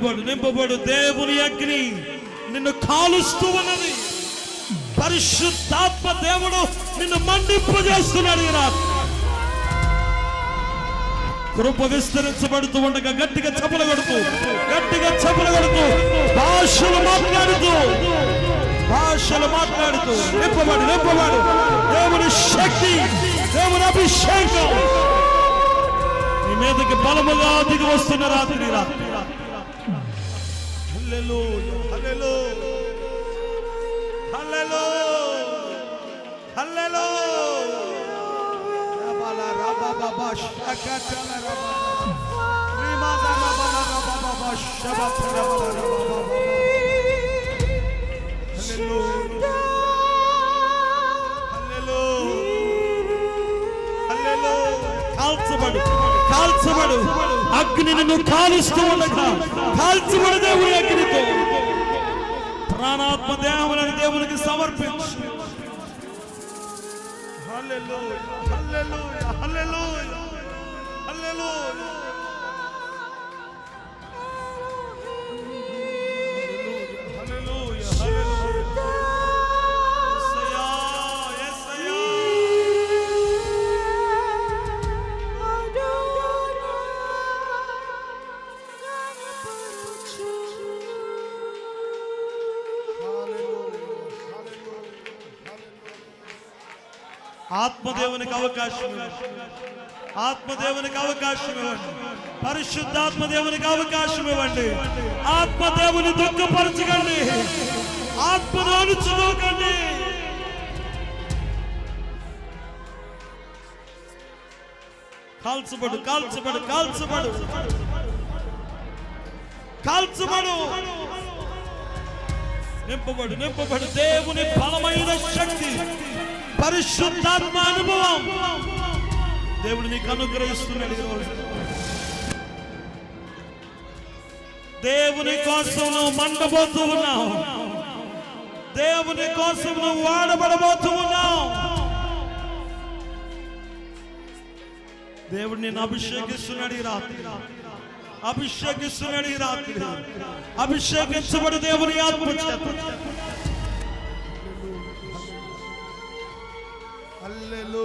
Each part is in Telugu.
నింపబడు నింపబడు దేవుని అగ్ని. నిన్ను కాలుస్తూ ఉన్నది. పరిశుద్ధాత్మ దేవుడు నిన్ను మండింపజేస్తున్నాడు ఈ రాత్రి. కృప విస్తరించబడుతూ ఉండగా గట్టిగా చపల కొడుతూ గట్టిగా చపల కొడుతూ భాషలు మాట్లాడుతూ భాషలు మాట్లాడుతూ నింపబడు నింపబడు. దేవుని శక్తి దేవుని అభిషేకం. నీ మీదకి బలముగా దిగి వస్తున్న రాత్రి. ఈ రాత్రి హల్లెలూయా, హల్లెలూయా, హల్లెలూయా, హల్లెలూయా. రబల రబబబ షకటల రబల. రిమద రబల రబబబ షబత రబల రబబబ. హల్లెలూయా, హల్లెలూయా, హల్లెలూయా. కాల్చబడు కాల్చబడు అగ్ని నిన్ను కాలుస్తూ ఉండగా కాల్చబడు దేవుని అగ్నితో ప్రాణాత్మ దేహములను దేవునికి సమర్పించు. హల్లెలూయా హల్లెలూయా హల్లెలూయా హల్లెలూయా. ఆత్మదేవునికి అవకాశం ఆత్మదేవునికి అవకాశం ఇవ్వండి. పరిశుద్ధాత్మ దేవునికి అవకాశం ఇవ్వండి. ఆత్మదేవుని దుఃఖపరచకండి. ఆత్మను చదువుకండి కాల్చబడు కాల్చబడు కాల్చబడు. కాల్చబడు. నింపబడు నింపబడు. దేవుని బలమైన శక్తి. పరిశుద్ధాత్మ అనుభవం దేవుడు నీకు అనుగ్రహిస్తున్నాడు. దేవుని కోసం నువ్వు మండబోతూ ఉన్నావు. దేవుని కోసం నువ్వు వాడబడబోతూ ఉన్నావు. దేవుడు నిన్ను అభిషేకిస్తున్నాడు ఈ రాత్రి. అభిషేకిస్తున్నాడు ఈ రాత్రి. అభిషేకించబడి దేవుని ఆత్మ చేత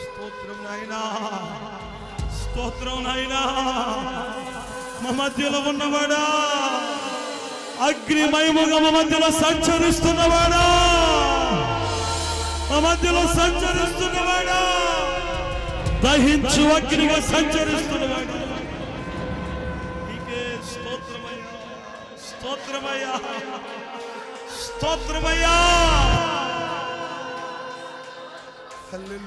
స్తోత్రం నాయనా స్తోత్రం నాయనా. మా మధ్యలో ఉన్నవాడా? అగ్నిమయముగా మా మధ్యలో సంచరిస్తున్నవాడా? మా మధ్యలో సంచరిస్తున్నవాడా? దహించు అగ్నిగా సంచరిస్తున్నవాడా? స్తోత్రమయ్యా స్తోత్రమయ్యా స్తోత్రమయ్యా.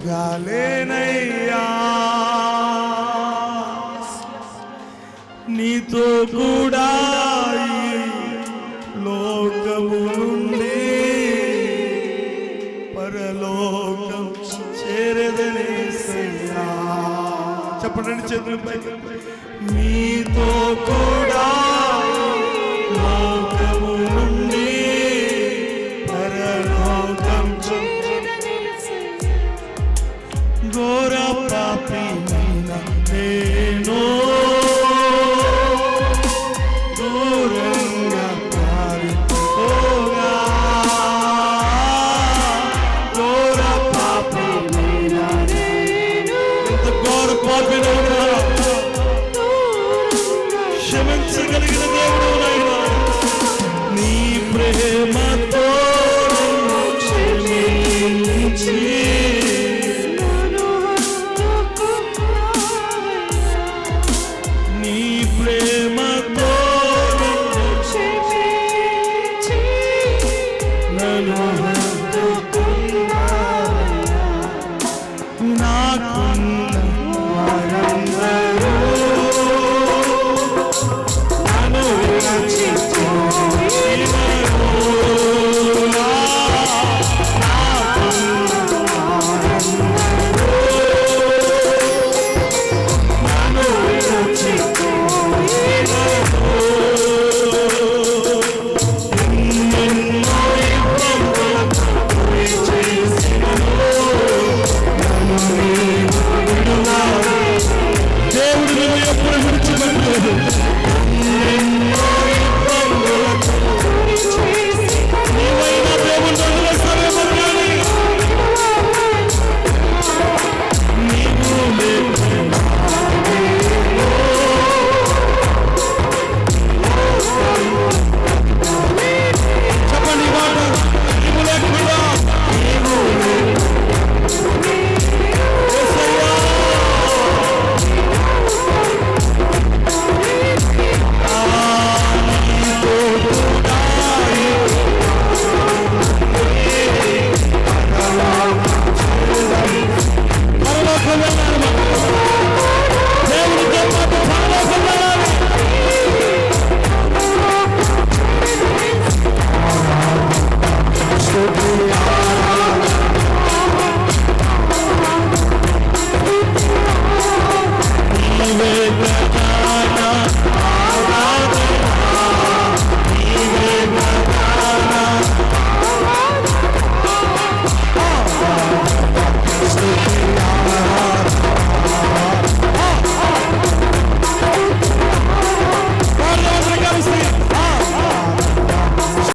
బ్రతుకాలేనయ్యా నీతో కూడా ఈ లోకము నుండి పరలోకం చేరదని చెప్పండి చేతులపై నీతో కూడా Namaha